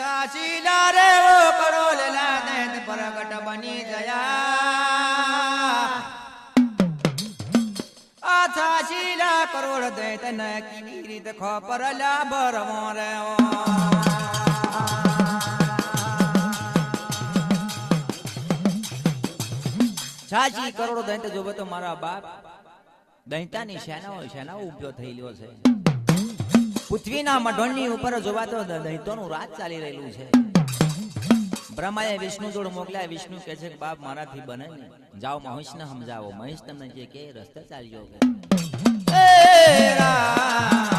સાચીલા લારે ઓ કરોલલા દૈત પ્રગટ બની જયા આ સાચીલા કરોડ દૈત ન કેવી રીત ખપરલા બરમો રે ઓ. સાચી કરોડો દૈત જોવે તો મારા બાપ દૈતાની સેનાઓ સેનાઓ થઈ થયેલો છે. પૃથ્વીના મઢોળની ઉપર જોવાતો દૈતોનું રાજ ચાલી રહેલું છે. બ્રહ્માએ વિષ્ણુ જોડ મોકલ્યા. વિષ્ણુ કહે છે કે, બાપ, મારાથી બને ને જાઓ મહેશને સમજાવો. મહેશ તમને જે કે, રસ્તે ચાલ્યો એ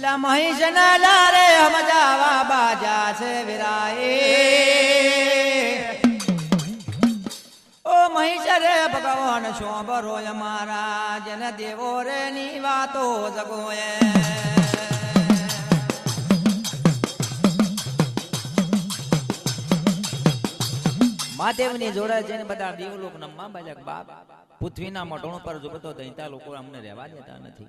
અલા મહેશ ના લારે સમજાવા બાજા છે વિરાય ઓ મહેશ રે, ભગવાન શોભરો અમારા જન દેવો રે ની વાતો જગોએ. મહાદેવની જોડે જઈને બધા દેવલોક નમવા બાજક બાપ પૃથ્વીના મઢોણ પર જોતો દૈતા લોકો અમને રહેવા દેતા નથી.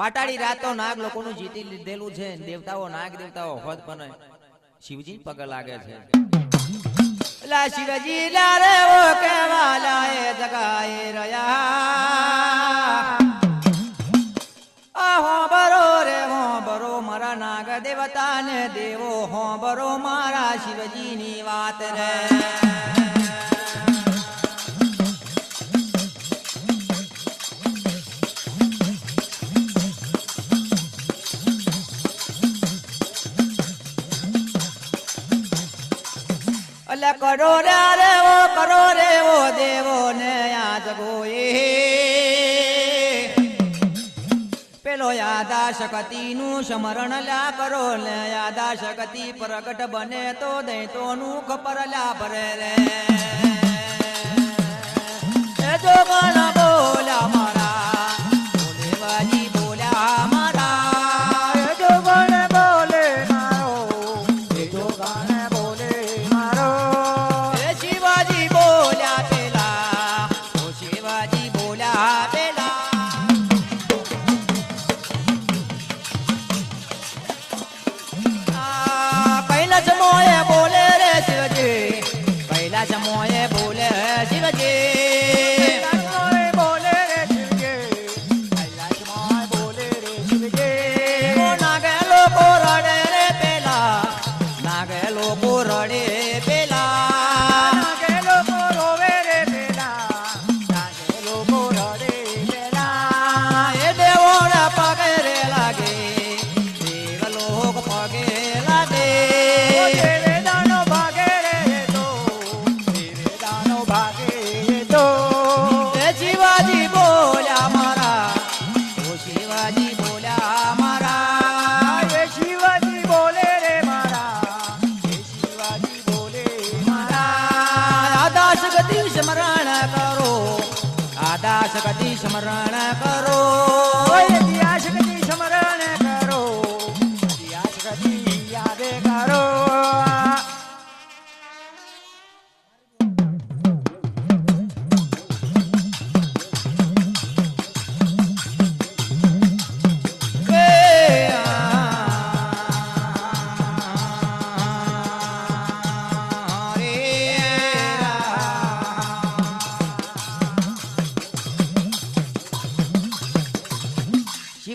પાટાળી રાતો નાગ લોકોનું જીતી લીધેલું છે. દેવતાઓ નાગ દેવતાઓ હોત પણ શિવજી પગ લાગે છે. લા શિવજી લા રે ઓ કેવા લાએ જગાએ રહ્યા. હો બરો રે હો બરો મારા નાગ દેવતા ને દેવો. હો બરો મારા શિવજીની વાત રે. દેવો ને યાદ જગોએ પેલો યાદા શક્તિ નું સ્મરણ લ્યા કરો ને યાદા શક્તિ પ્રગટ બને તો દૈતો નું ખપર લ્યા ભરે રે જો ગણ બોલ્યા ગતિ સ્મરણ કરો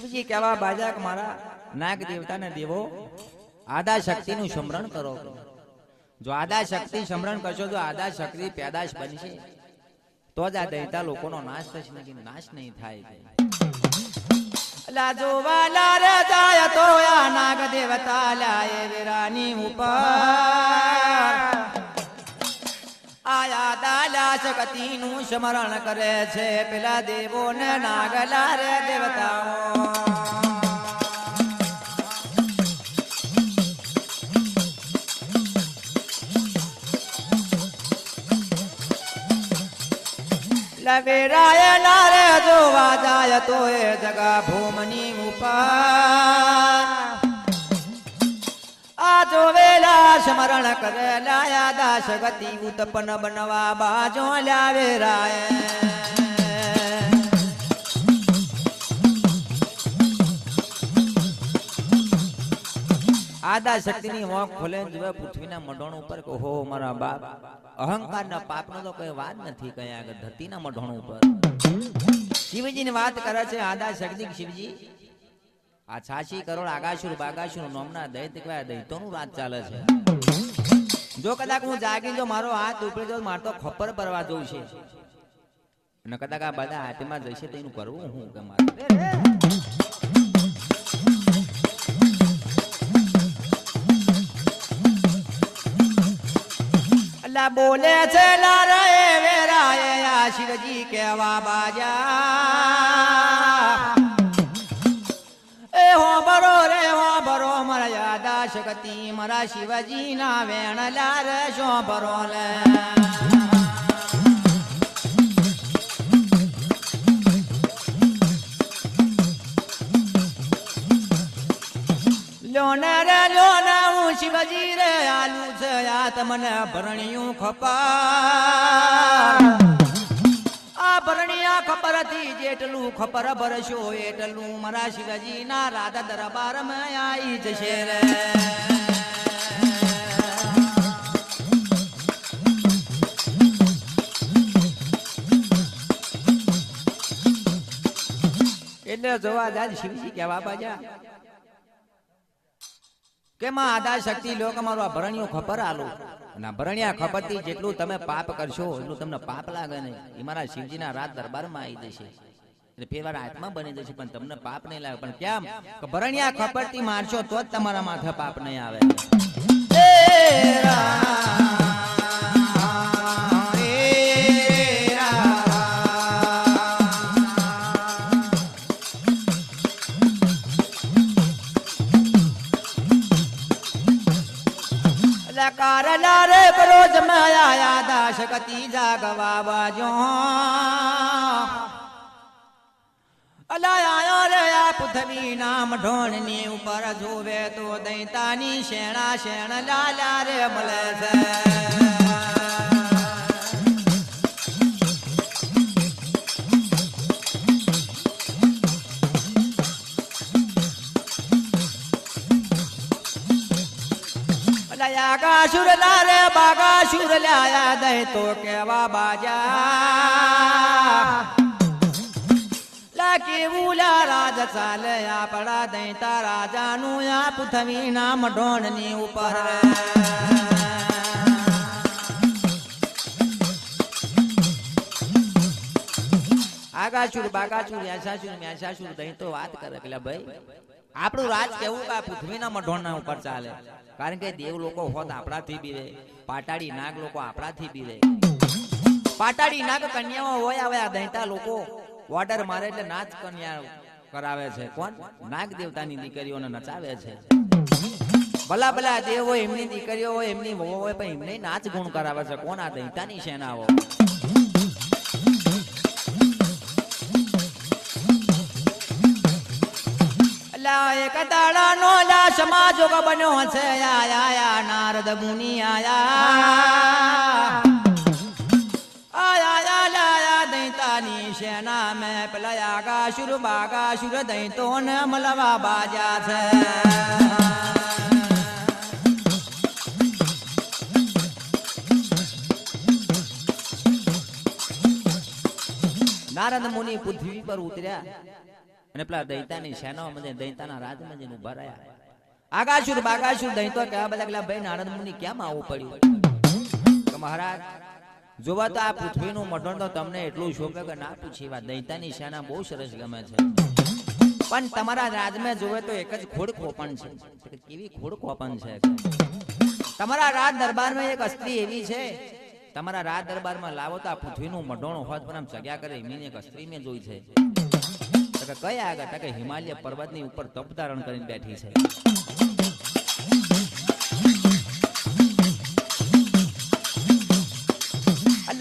શિવજી કહેવા બાજાક મારા નાગ દેવતાને દેવો આદા શક્તિનું સમરણ કરો. જો આદા શક્તિ સમરણ કરશો તો આદા શક્તિ પેદાશ બનશે, તો જ આ દૈતા લોકોનો નાશ થશે, નહીં નાશ નહીં થાય. લાજો વાલા રે જાય તો આ નાગ દેવતા લાય વિરાની ઉપર. આયા દાલા શક્તિ સ્મરણ કરે છે. પેલા દેવો ને નાગલા રે દેવતાઓ. લવેરાય નારે જોવા જાય તો એ જગા ભૂમની ઉપર. આ વેલા સ્મરણ કરે લાયા દાસ ગતિ ઉત્પન્ન બનવા બાજો લાવે રાય. આદા શક્તિની મોખ ખોલે જોવે પૃથ્વીના મઢોણ ઉપર કે હો મારા બાપ, અહંકારના પાપનો તો કોઈ વાત નથી કઈ આગળ ધરતીના મઢોણ ઉપર. શિવજીની વાત કરે છે આદા શક્તિ શિવજી આ છાસી કરોડ આગાશુર બાગાશુર નોમના દૈત કહેવાય દૈતોનું રાત ચાલે છે. જો કદાચ હું જાગી જો મારો હાથ ઉપડી જો મારે તો ખપ્પર પરવા જવું છે. અને કદાચ આ બધા હાથમાં જશે તો એનું કરવું હું કે મારે. લા બોલે છે લારે વેરાએ આ શિવજી કેવા બાજા. બરો ભરો મારા યાદા શક્તિ મારા શિવજી ના વેણ લાર શો ભરો લે. લોને રે, લોને, હું શિવજી રે, આલુ છે, આ તમને ભરણિયું ખપા આ ખબર હતી જેટલું ખબર ભરશો એટલું મારા શિવજી ના રાધા દરબારમાં આવી જશે રે. એટલે જોવા જાય શિવજી કેવા બાજા કે માં આદા શક્તિ લોક મારું આ ભરણિયું ખબર આલો? આ ભરણિયા જેટલું તમે પાપ કરશો એટલું તમને પાપ લાગે નહીં. એ મારા શિવજીના રાત દરબારમાં આવી જશે. એટલે ફેરવાર આત્મા બની જશે પણ તમને પાપ નહીં લાગે. પણ કેમ? કે ભરણિયા ખબરથી મારશો તો જ તમારા માથે પાપ નહીં આવે. યાદા શકતિ જાગવા બાજો અલાયા રે આ પૃથ્વી નામ ઢોણની ઉપર જોવે તો દૈતાની શેણા શેણ લાલા રે મળે છે આગાસુર લારે લાયા દે તો કેવા બાજા લા કેવું લા રાજ ચાલે આપણા દૈતા રાજાનું આ પૃથ્વી ના મઢોણની ઉપર આગાચુર બાગાચુર યાસાચુર મ્યાસાચુર દહીં તો વાત કરે પેલા ભાઈ આપણું રાજ કેવું કે પૃથ્વીના મઢોણના ઉપર ચાલે? કારણ કે દેવ લોકો હોત, આપણાથી બીરે પાટાડી નાગ લોકો આપણાથી બીરે પાટાડી નાગ કન્યામાં હોય આવે આ દહેતા લોકો. ઓર્ડર મારે એટલે નાચ કન્યા કરાવે છે. કોણ? નાગ દેવતાની દીકરીઓને નચાવે છે. ભલા ભલા દેવ હોય એમની દીકરીઓ હોય એમની વહુ હોય પણ એમને નાચ ગુણ કરાવે છે. કોણ આ દહેતાની સેનાઓ? અલા એક દાડા નો લા સમાજ બન્યો છે. આયા આયા, નારદ મુનિ આયા. સેના મે પેલા આગાસુર બાગાસુર તો ને મલવા બાજા છે. નારદ મુનિ પૃથ્વી પર ઉતર્યા. અને પેલા દૈતાની સેનામાં દૈતાના રાજમાં જઈને ઊભા રહ્યા. બાગાસુર દૈતો કહેવા બધા પેલા ભાઈ નારદ મુનિ કેમ આવવું પડ્યું? કે મહારાજ, જોવા તો આ પૃથ્વીનું મઢણ તો તમને એટલું શોભે કે ના પૂછી વાત દૈતાની સેના બહુ સરસ ગમે છે. પણ તમારા રાજમાં જોવે તો એક જ ખોડ ખોપણ છે. કેવી ખોડ ખોપણ છે. તમારા રાજ દરબારમાં એક અસ્ત્રી એવી છે. તમારા રાજ દરબારમાં લાવો તો આ પૃથ્વીનું મઢોણું હોત પણ આમ જગ્યા કરે એમની એક અસ્ત્રી મેં જોઈ છે. તો કયા આગળ? તો કે હિમાલય પર્વતની ઉપર તપ ધારણ કરીને બેઠી છે.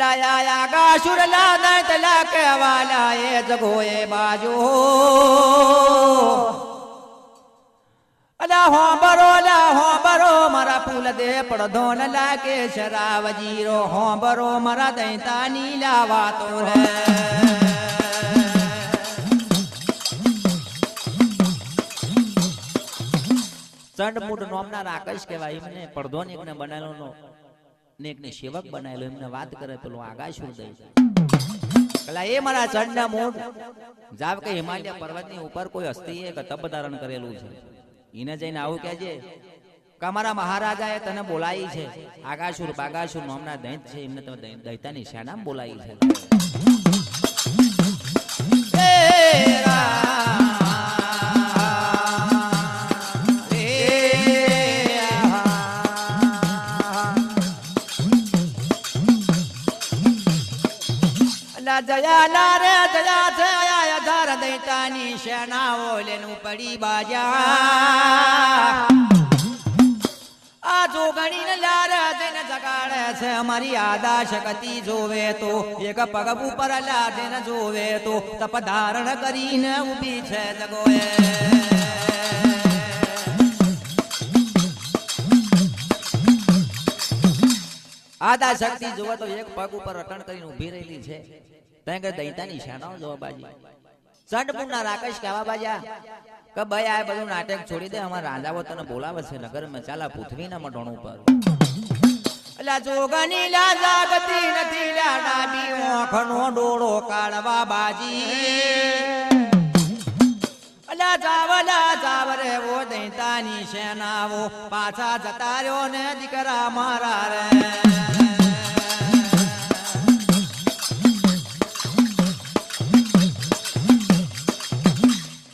લાયા આગાસુર લાદા તલા કેવાલા એ જગો એ બાજુ. અલા હો બરો લા હો બરો મારા ફૂલ જીરો હોંબરો મારા દૈતા નીલા વાતો રે ચંડમૂડ નોમના રાકેશ કહેવાય. એમને પડધો ને એકને બનાવેલો નો ને એકને સેવક બનાવેલો. એમને વાત કરે પેલો આગાશ ઉદય. કલા એ મારા ચંડના મૂળ જાવ કે હિમાલય પર્વતની ઉપર કોઈ હસ્તીએ કે તપ ધારણ કરેલું છે. એને જઈને આવું કહેજે કે અમારા મહારાજાએ તને બોલાવી છે. આગાશુર બાગાશુર નોમના દૈત છે. એમને તમે દૈતાની શાનામ બોલાવી છે. રામ, જયા ના રે, જયા આયા દૈતાની સેનાઓ ઓલેનું પડી બાજા. આ જોગણી ને લાર જઈને જગાડે છે અમારી આદા શક્તિ જોવે તો, એક પગ ઉપર લાદીને જોવે તો, તપ ધારણ કરીને ઊભી છે જગોએ. આદા શક્તિ જોવે તો એક પગ ઉપર અટણ કરીને ઊભી રહેલી છે. ત્યાં કે દૈતાની શાનાઓ જોવા બાજી. ચંડપુરના રાકેશ કહેવા બાજા કે ભાઈ આ બધું નાટક છોડી દે અમારા રાજાઓ તને બોલાવે છે નગરમાં ચાલા પૃથ્વીના મઢોણ ઉપર. અલા જોગની લા જાગતી નથી લા ડાબી ઓખનો ડોળો કાઢવા બાજી. અલા જાવલા જાવરે વો દૈતાની શેનાવો પાછા જતા રહ્યો ને દીકરા મારા રે.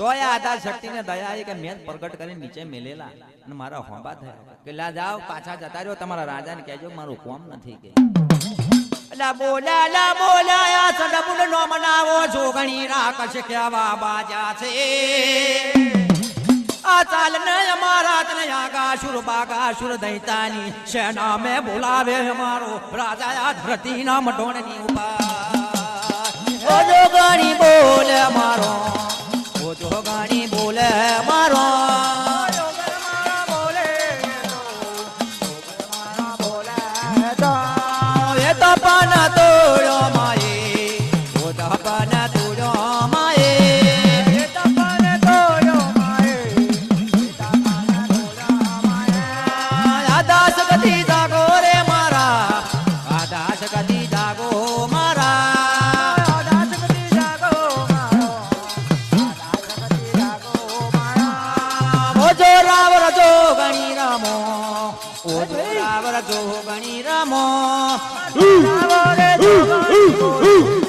તોય આધાર શક્તિને દયા આવી કે મેં પ્રગટ કરી નીચે મેલેલા. અને મારા હોંબા થયા. કે લા જાઓ, પાછા જતા રહ્યો. તમારા રાજાને કહેજો, મારું કોમ નથી કે. લા બોલા, લા બોલાયા સડબુડ નો મનાવો જોગણી રાકશ કહેવા બાજા છે. આ ચાલ ને અમારા તને આગાસુર, બાગાસુર દૈતાની સેના મે બોલાવે અમારો રાજા, આ ધરતીના મઢોણની ઉપર. ઓ જોગણી બોલે મારો. ઓ જોગણી બોલે મારો. ઓજો રાવર જો ગણી રામો ooh, ooh.